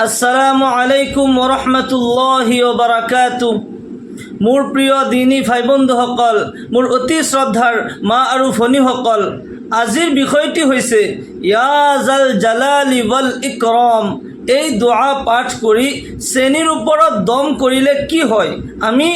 আসসালামু আলাইকুম ওরহমতুল্লাহি ওবরাকাতু মোৰ প্ৰিয় দিনী ভাই বন্ধুসকল মোৰ অতি শ্ৰদ্ধাৰ মা আৰু ভনীসকল আজিৰ বিষয়টি হৈছে ইয়াজাল জালালি ৱাল ইকৰম এই দোৱা পাঠ কৰি শ্ৰেণীৰ ওপৰত দম কৰিলে কি হয়? আমি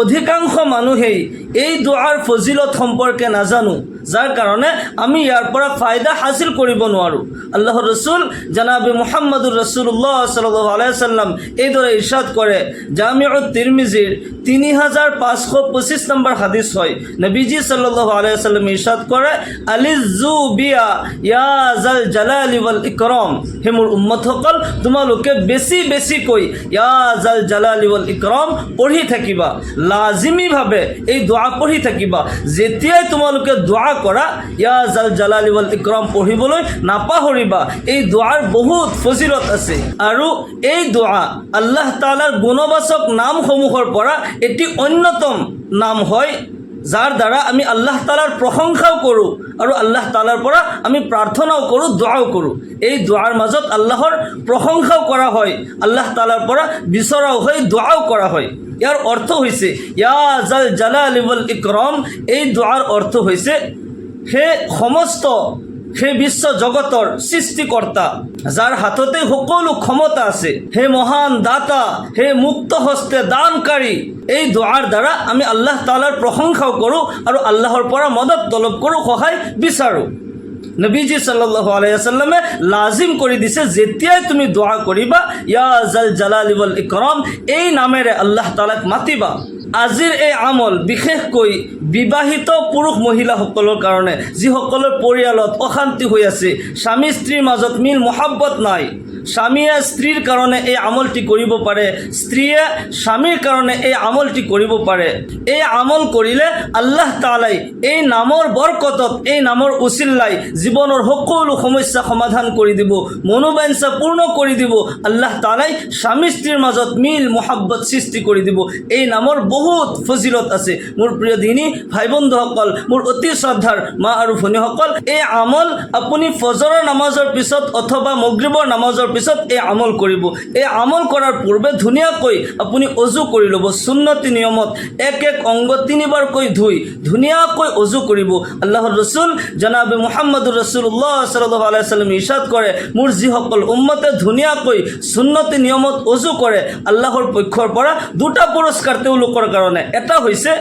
অধিকাংশ মানুহেই এই দোৱাৰ ফজিলত সম্পৰ্কে নাজানো, যাৰ কাৰণে আমি ইয়াৰ পৰা ফায়দা হাসিল কৰিব নোৱাৰোঁ। আল্লাহ ৰচুল, জানাবি মোহাম্মদুৰ ৰচুল্লাহ সাল্লাহ আলাইসাল্লাম এইদৰে ইৰশাদ কৰে, জামিউত তিৰমিজিৰ তিনি হাজাৰ পাঁচশো পঁচিছ নম্বৰ হাদিছ হয়। নবীজি সাল্লাহ আলাইসাল্লাম ইৰশাদ কৰে আলিজু বিয়া ইয়া জাল জালালি ৱাল ইকৰম হে মোৰ উম্মতসকল, তোমালোকে বেছি বেছিকৈ ইয়া জাল জালালি ৱাল ইকৰম পঢ়ি থাকিবা। লাজিমীভাৱে এই দোৱা পঢ়ি থাকিবা। যেতিয়াই তোমালোকে দোৱা কৰা, ইয়া জাল জালালি ৱাল ইকৰম পঢ়িবলৈ নাপাহৰিবা। এই দোৱাৰ বহুত ফজিলত আছে। আৰু এই দোৱা আল্লাহ তালাৰ গুণবাচক নামসমূহৰ পৰা এটি অন্যতম নাম হয় যাৰ দ্বাৰা আমি আল্লাহ তালার প্ৰশংসাও কৰোঁ আৰু আল্লাহ তালাৰ পৰা আমি প্ৰাৰ্থনাও কৰোঁ, দোৱাও কৰোঁ। এই দোৱাৰ মাজত আল্লাহৰ প্ৰশংসাও কৰা হয়, আল্লাহ তালাৰ পৰা বিচৰাও হয়, দোৱাও কৰা হয়। ইয়াৰ অৰ্থ হৈছে ইয়া জাল জালাল ৱাল ইকৰম এই দোৱাৰ অৰ্থ হৈছে সেই সমস্ত সেই বিশ্ব জগতৰ সৃষ্টিকৰ্তা যাৰ হাততে সকলো ক্ষমতা আছে, হে মহান দাতা, হে মুক্ত হস্তে দানকাৰী, এই দোৱাৰ দ্বাৰা আমি আল্লাহ তালাৰ প্ৰশংসাও কৰোঁ আৰু আল্লাহৰ পৰা মদত তলব কৰোঁ, সহায় বিচাৰোঁ। নবীজি সাল্লাহ আলাইসাল্লামে লাজিম কৰি দিছে, যেতিয়াই তুমি দোৱা কৰিবা, ইয়া জাল জালাল ইকৰম এই নামেৰে আল্লাহ তালাক মাতিবা। আজিৰ এই আমল, বিশেষকৈ বিবাহিত পুৰুষ মহিলাসকলৰ কাৰণে, যিসকলৰ পৰিয়ালত অশান্তি হৈ আছে স্বামী স্ত্ৰীৰ মাজত মিল মহাব্বত নাই। স্বামীয়ে স্ত্ৰীৰ কাৰণে এই আমলটি কৰিব পাৰে স্ত্ৰীয়ে স্বামীৰ কাৰণে এই আমলটি কৰিব পাৰে এই আমল কৰিলে আল্লাহ তালাই এই নামৰ বৰকতত এই নামৰ উচিল্লাই জীৱনৰ সকলো সমস্যা সমাধান কৰি দিব, মনোবাঞ্ছা পূৰ্ণ কৰি দিব, আল্লাহ তালাই স্বামী স্ত্ৰীৰ মাজত মিল, মহাব্বত সৃষ্টি কৰি দিব। এই নামৰ বহুত ফজিলত আছে। মোৰ প্ৰিয় দিনী ভাই বন্ধুসকল মোৰ অতি শ্ৰদ্ধাৰ মা আৰু ভনীসকল, এই আমল আপুনি ফজৰৰ নামাজৰ পিছত অথবা মগৰিবৰ নামাজৰ পিছত এই আমল কৰিব। এই আমল কৰাৰ পূৰ্বে ধুনীয়াকৈ আপুনি অজু কৰি ল'ব। সুন্নতি নিয়মত এক এক অংগ তিনিবাৰকৈ ধুই ধুনীয়াকৈ অজু কৰিব। আল্লাহৰ ৰচুল জনাবি মোহাম্মদুৰ ৰচুল্লাহ সাল্লাহ আলাইসাল্লাম ইৰ্ষাদ কৰে, মোৰ যিসকল উম্মতে ধুনীয়াকৈ সুন্নতি নিয়মত অজু কৰে, আল্লাহৰ পক্ষৰ পৰা দুটা পুৰস্কাৰ তেওঁলোকৰ কাৰণে। এটা হৈছে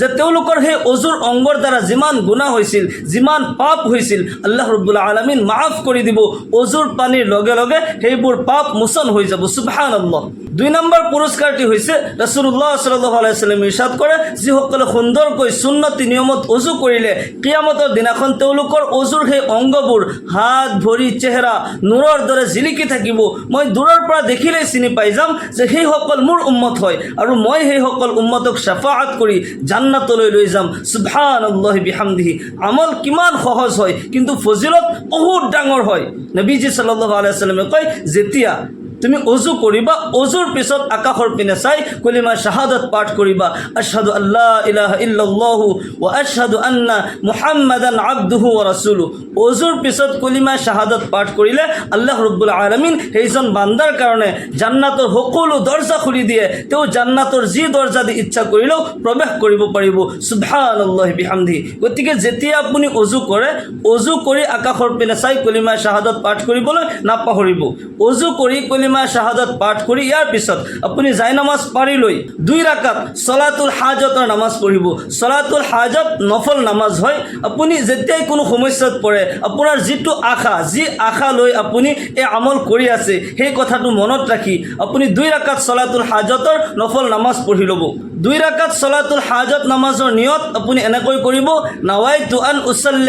যে তেওঁলোকৰ সেই অজুৰ অংগৰ দ্বাৰা যিমান গুণা হৈছিল, যিমান পাপ হৈছিল, আল্লাহ ৰবুল্লা আলমিন মাফ কৰি দিব। অজুৰ পানীৰ লগে লগে সেইবোৰ পাপ মোচন হৈ যাব। আল্লাহ দুই নম্বৰ পুৰস্কাৰটি হৈছে ৰচুল্লাহ সাল্লাহ আলাইসাল্লাম ইৰ্ষাদ কৰে যিসকলে সুন্দৰকৈ সুন্নতি, নিয়মত অজু কৰিলে কিয়ামতৰ দিনাখন তেওঁলোকৰ অজুৰ সেই অংগবোৰ হাত ভৰি চেহেৰা নূৰৰ দৰে জিলিকি থাকিব। মই দূৰৰ পৰা দেখিলেই চিনি পাই যাম যে সেইসকল মোৰ উন্মত হয় আৰু মই সেইসকল উন্মতক চাফাআত কৰি জান্নাতলৈ লৈ যাম। সুবহান আল্লাহ বিহামদিহি। আমল কিমান সহজ হয়, কিন্তু ফজিলত বহুত ডাঙৰ হয়। নবীজি সাল্লাহ আলাইসাল্লামে কয়, যেতিয়া তুমি অজু কৰিবা অজুৰ পিছত আকাশৰ পিনে চাই কলিমা শাহাদত পাঠ কৰিবা আশহাদু আল্লাহ ইলাহা ইল্লাল্লাহু ওয়া আশহাদু আন্না মুহাম্মাদান আবদুহু ওয়া রাসূলু অজুৰ পিছত কলিমা শাহাদত পাঠ কৰিলে আল্লাহ ৰব্বুল আলামিন সেইজন বান্দাৰ কাৰণে জান্নাতৰ সকলো দৰ্জা খুলি দিয়ে, তেওঁ জান্নাতৰ যি দৰ্জা দি ইচ্ছা কৰিলেও প্ৰৱেশ কৰিব পাৰিব। সুবহানাল্লাহি বিহামদিহি গতিকে যেতিয়া আপুনি অজু কৰে, অজু কৰি আকাশৰ পিনে চাই কলিমা শাহাদত পাঠ কৰিবলৈ নাপাহৰিব। অজু কৰি কলিমা শাহাদত পাঠ কৰি ইয়াৰ পিছত আপুনি জাই নামাজ পাৰি লৈ দুই ৰাকাত চলাতুল হাজতৰ নামাজ পঢ়িব। চলাতুল হাজত নফল নামাজ হয়। আপুনি যেতিয়াই কোনো সমস্যাত পৰে, আপোনাৰ যিটো আশা, যি আশা লৈ আপুনি এই আমল কৰি আছে, সেই কথাটো মনত ৰাখি আপুনি দুই ৰাকাত চলাতুল হাজতৰ নফল নামাজ পঢ়ি ল'ব। দুই ৰাকাত চলাতুল হাজত নামাজৰ নিয়ত আপুনি এনেকৈ কৰিব নাৱাই তু আন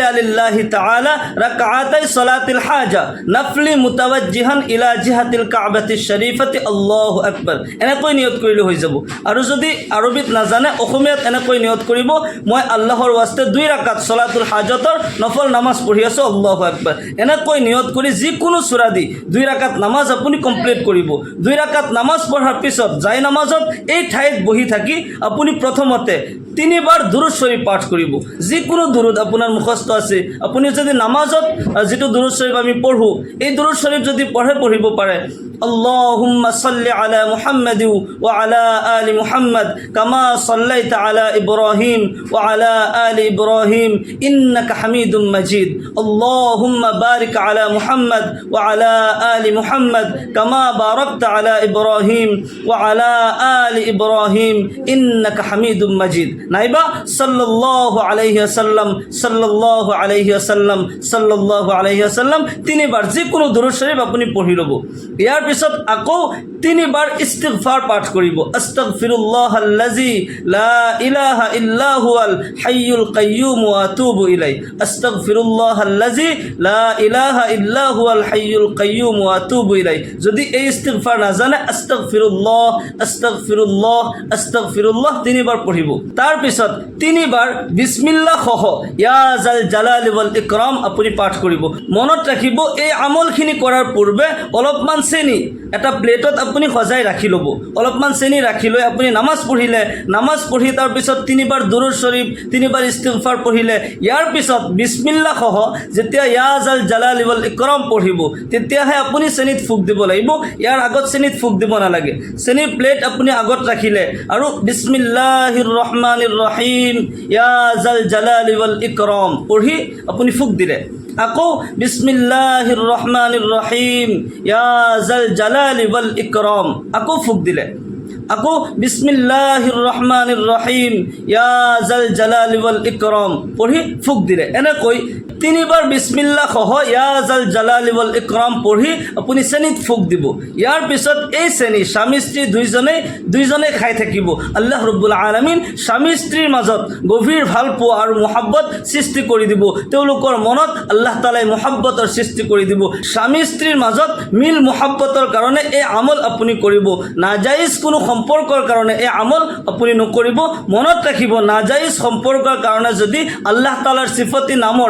আলিল্লাহি তাআলা ৰাকাআতাই চলাতিল হাজা, নাফলি মুতাৱাজ্জিহান ইলা জিহাতিল কাবাতি শৰীফাতি আল্লাহ আকবৰ এনেকৈ নিয়ত কৰিলে হৈ যাব। আৰু যদি আৰবীত নাজানে, অসমীয়াত এনেকৈ নিয়ত কৰিব, মই আল্লাহৰ ৱাস্তে দুই ৰাকাত চলাতুল হাজতৰ নফল নামাজ পঢ়ি আছোঁ, আল্লাহ আকবৰ এনেকৈ নিয়ত কৰি যিকোনো চূড়া দি দুই ৰাকাত নামাজ আপুনি কমপ্লিট কৰিব। দুই ৰাকাত নামাজ পঢ়াৰ পিছত যাই নামাজত, এই ঠাইত বহি থাকি আপুনি প্ৰথমতে তিনিবাৰ দুৰুদ শ্বৰীফ পাঠ কৰিব। যিকোনো দুৰুদ আপোনাৰ মুখস্থ আছে। আপুনি যদি নামাজত যিটো দুৰুদ শ্বৰীফ আমি পঢ়োঁ, এই দুৰুদ শ্বৰীফ যদি পঢ়ে, পঢ়িব পাৰে। اللهم صل على محمد وعلى آل محمد كما صليت على إبراهيم وعلى آل إبراهيم إنك حميد مجيد اللهم بارك على محمد وعلى آل محمد كما باركت على إبراهيم وعلى آل إبراهيم إنك حميد مجيد নাইবা সাল্লাল্লাহু আলাইহি ওয়াসাল্লাম সাল্লাল্লাহু আলাইহি ওয়াসাল্লাম সাল্লাল্লাহু আলাইহি ওয়াসাল্লাম তিনিবাৰ যিকোনো দৰুদ শৰীফ আপুনি পঢ়ি ল'ব ইয়াৰ পিছত আকৌ তিনিবাৰ ইস্তিগফাৰ পাঠ কৰিব আতুবু ইলাই যদি এই ইস্তিগফাৰ নাজানে আস্তাগফিৰুল্লাহ আস্তাগফিৰুল্লাহ আস্তাগফিৰুল্লাহ তিনিবাৰ পঢ়িব তাৰপিছত তিনিবাৰ বিছমিল্লাহ সহ ইয়া জাল জালাল আপুনি পাঠ কৰিব মনত ৰাখিব, এই আমলখিনি কৰাৰ পূৰ্বে অলপমান চেনি। এটা প্লেটত আপুনি সজাই ৰাখি ল'ব। অলপমান চেনি ৰাখি লৈ আপুনি নামাজ পঢ়িলে নামাজ পঢ়ি তাৰপিছত তিনিবাৰ দুৰুদ শ্বৰীফ তিনিবাৰ ইস্তিগফাৰ পঢ়িলে ইয়াৰ পিছত বিছমিল্লা সহ যেতিয়া ইয়া জাল জালাল ওয়াল ইকৰাম পঢ়িব তেতিয়াহে আপুনি চেনিত ফুক দিব লাগিব। ইয়াৰ আগত চেনিত ফুক দিব নালাগে। চেনিৰ প্লেট আপুনি আগত ৰাখিলে আৰু বিছমিল্লাহিৰ ৰহমানিৰ ৰহিম ইয়া জাল জালাল ওয়াল ইকৰাম পঢ়ি আপুনি ফুক দিলে। আকৌ বিছমিল্লাহিৰ ৰহমানিৰ ৰহিম ইয়া জাল জালাল ওয়াল ইকৰাম আকৌ ফুক দিলে। আকৌ বিছমিল্লাহিৰ ৰহমানিৰ ৰহিম ইয়া জাল জালাল ওয়াল ইকৰাম পঢ়ি ফুক দিলে। এনেকৈ তিনিবাৰ বিছমিল্লা সহ ইয়া জাল জালাল ওয়াল ইকৰাম পঢ়ি আপুনি চেনিত ফুক দিব। ইয়াৰ পিছত এই চেনি স্বামী স্ত্ৰী দুইজনেই দুইজনে খাই থাকিব। আল্লাহ ৰব্বুল আলমিন স্বামী স্ত্ৰীৰ মাজত গভীৰ ভালো পোৱা আৰু মহাব্বত সৃষ্টি কৰি দিব। তেওঁলোকৰ মনত আল্লাহ তালাই মহাব্বতৰ সৃষ্টি কৰি দিব। স্বামী স্ত্ৰীৰ মাজত মিল মহাব্বতৰ কাৰণে এই আমল আপুনি কৰিব। নাজাইজ কোনো সম্পৰ্কৰ কাৰণে এই আমল আপুনি নকৰিব। মনত ৰাখিব, নাজাইজ সম্পৰ্কৰ কাৰণে যদি আল্লাহ তালাৰ চিফতি নামৰ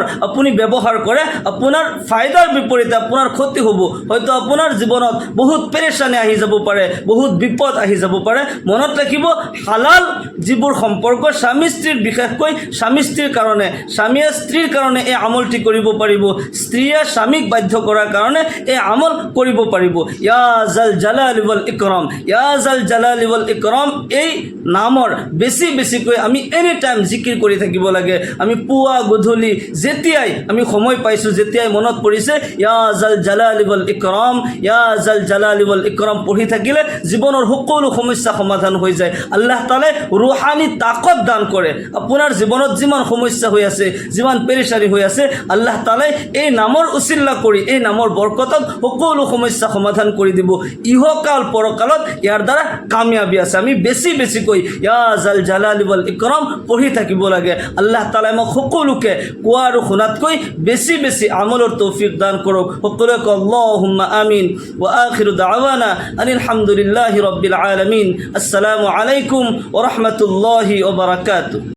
ব্যৱহাৰ কৰে, আপোনাৰ ফাইদাৰ বিপৰীতে আপোনাৰ ক্ষতি হ'ব। হয়তো আপোনাৰ জীৱনত বহুত পেৰেচানি আহি যাব পাৰে, বহুত বিপদ আহি যাব পাৰে। মনত ৰাখিব, হালাল যিবোৰ সম্পৰ্ক, স্বামী স্ত্ৰীৰ বিশেষকৈ স্বামী স্ত্ৰীৰ কাৰণে স্বামীয়ে স্ত্ৰীৰ কাৰণে এই আমলটি কৰিব পাৰিব। স্ত্ৰীয়ে স্বামীক বাধ্য কৰাৰ কাৰণে এই আমল কৰিব পাৰিব। ইয়া জাল জালাল ওয়াল ইকৰাম, ইয়া জাল জালাল ওয়াল ইকৰাম, এই নামৰ বেছি বেছিকৈ আমি এনি টাইম জিকিৰ কৰি থাকিব লাগে। আমি পুৱা গধূলি যেতিয়াই আমি সময় পাইছোঁ, যেতিয়াই মনত পৰিছে, ইয়া জাল জালাল ওয়াল ইকৰাম ইয়া জাল জালাল ওয়াল ইকৰাম পঢ়ি থাকিলে জীৱনৰ সকলো সমস্যা সমাধান হৈ যায়। আল্লাহ তালে ৰুহানী তাকত দান কৰে। আপোনাৰ জীৱনত যিমান সমস্যা হৈ আছে, যিমান পেৰেচানি হৈ আছে, আল্লাহ তালাই এই নামৰ উচিল্লা কৰি, এই নামৰ বৰকতত সকলো সমস্যা সমাধান কৰি দিব। ইহকাল পৰকালত ইয়াৰ দ্বাৰা কামিয়াবী আছে। আমি বেছি বেছিকৈ ইয়া জাল জালাল ওয়াল ইকৰাম পঢ়ি থাকিব লাগে। আল্লাহ তালাই মোক সকলোকে কোৱা আৰু শুনাতকৈ বেশি বেশি আমলৰ তৌফিক দান কৰক সকলোৱে কওক আল্লাহুম্মা আমিন। ওয়া আখিৰু দাৱানা আনিল হামদুলিল্লাহি ৰাব্বিল আলামিন। আসসালামু আলাইকুম ওয়া রাহমাতুল্লাহি ওয়া বারাকাতুহু।